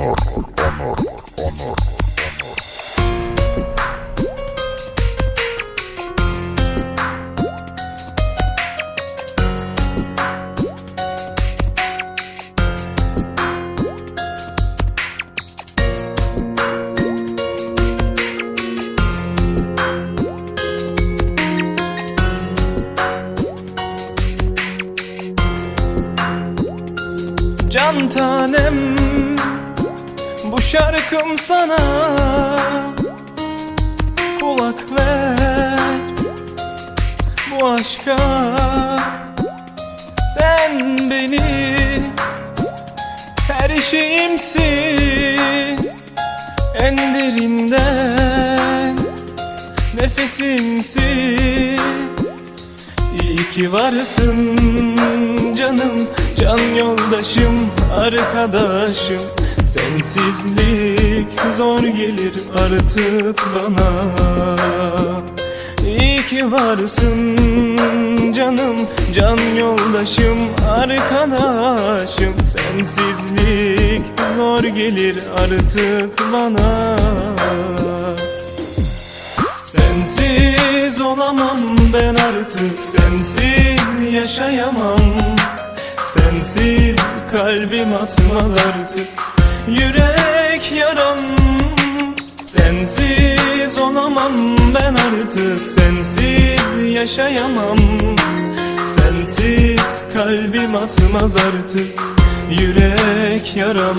Onur, onur, onur. Can tanem şarkım sana. Kulak ver Bu aşka. Sen beni Her şeyimsin En derinden Nefesimsin. İyi ki varsın canım Can yoldaşım, arkadaşım Sensizlik zor gelir artık bana. İyi ki varsın canım Can yoldaşım, arkadaşım. Sensizlik zor gelir artık bana. Sensiz olamam ben artık Sensiz yaşayamam. Sensiz kalbim atmaz artık Yürek yaram Sensiz olamam ben artık Sensiz yaşayamam. Sensiz kalbim atmaz artık Yürek yaram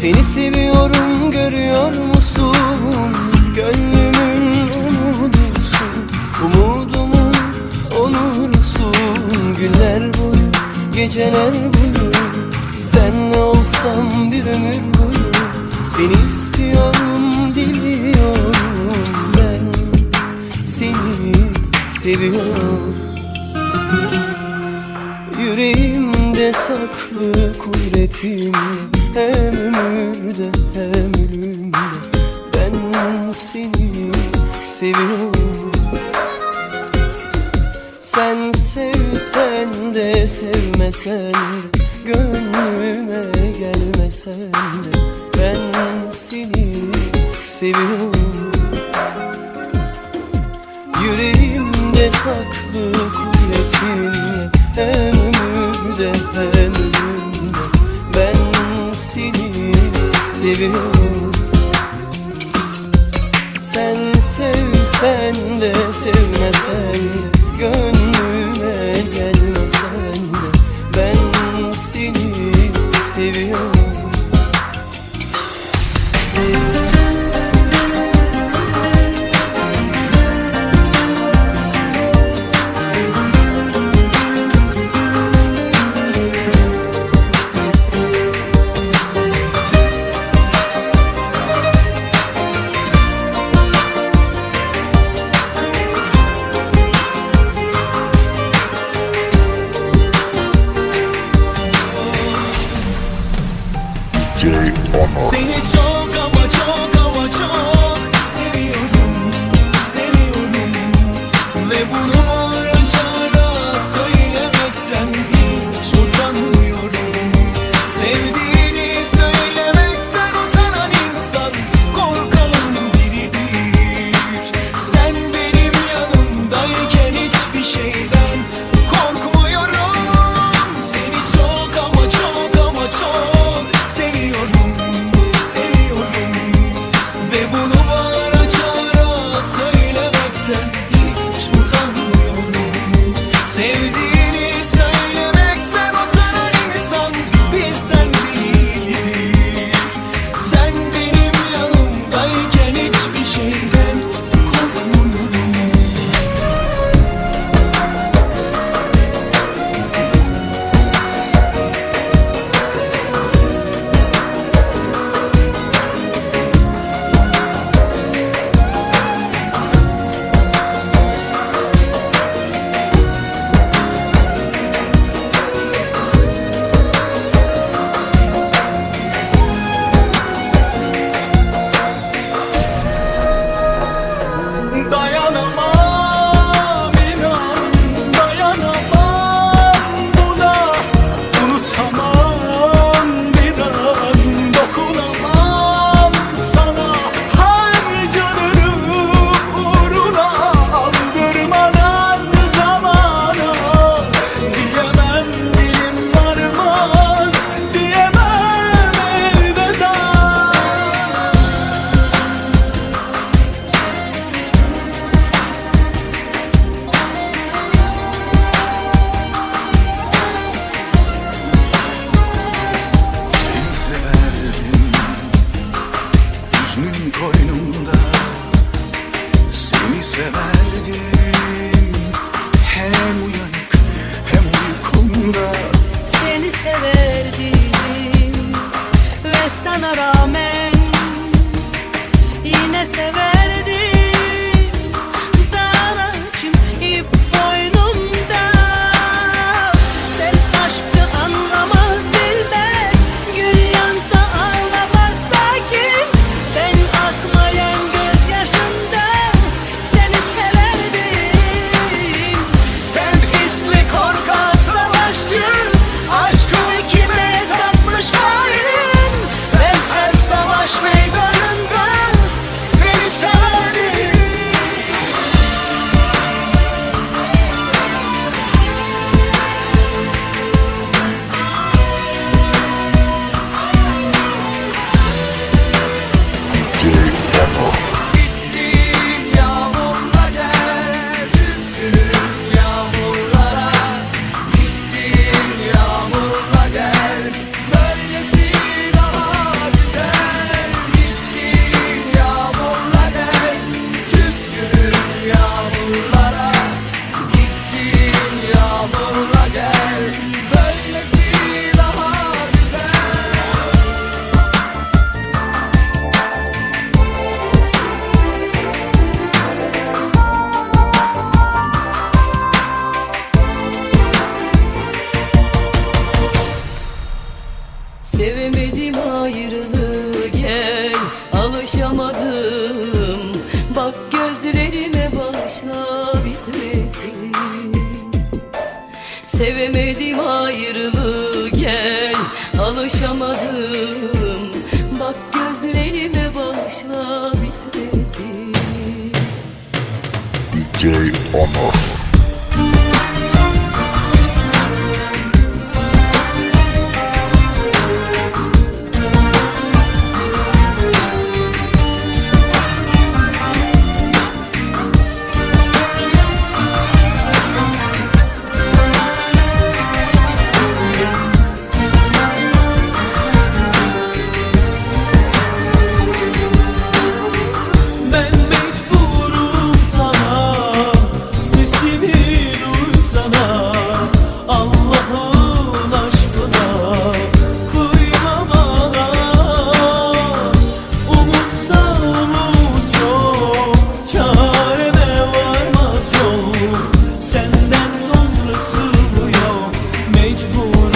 Seni seviyorum görüyor musun? Gönlümün umudusun Umudumun onursun Günler boyu geceler boyu Senle olsam bir ömür boyu Seni istiyorum diliyorum Ben. Seni seviyorum. Yüreğimde saklı kudretim Hem ömürde hem ölümde Ben seni seviyorum. Sen sevsen de sevmesen de Gönlüme gelmesen de. Ben seni seviyorum. Yüreğimde saklı kudretinle Hem ömürde hem ölümde seviyorum Sen sevsen de sevmesen de Gönlüme tonight. Alışamadım Bak gözlerime başla bitmesin DJ Onur sicuro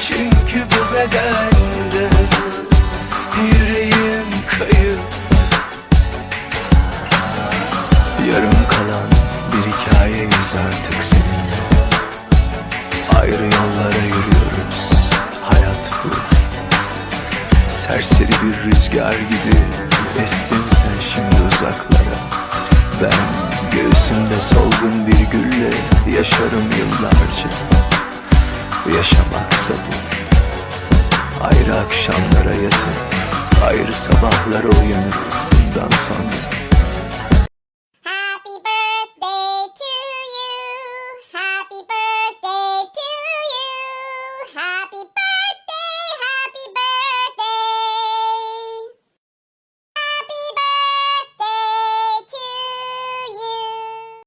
Çünkü bu bedende Yüreğim kayıp. Yarım kalan bir hikayeyiz artık seninle. Ayrı yollara yürüyoruz. Hayat bu. Serseri bir rüzgar gibi Estin sen şimdi uzaklara. Ben göğsümde solgun bir gülle Yaşarım yıllarca Yaşamaksa bu Ayrı akşamlara yatıp Ayrı sabahlara uyanırız bundan sonra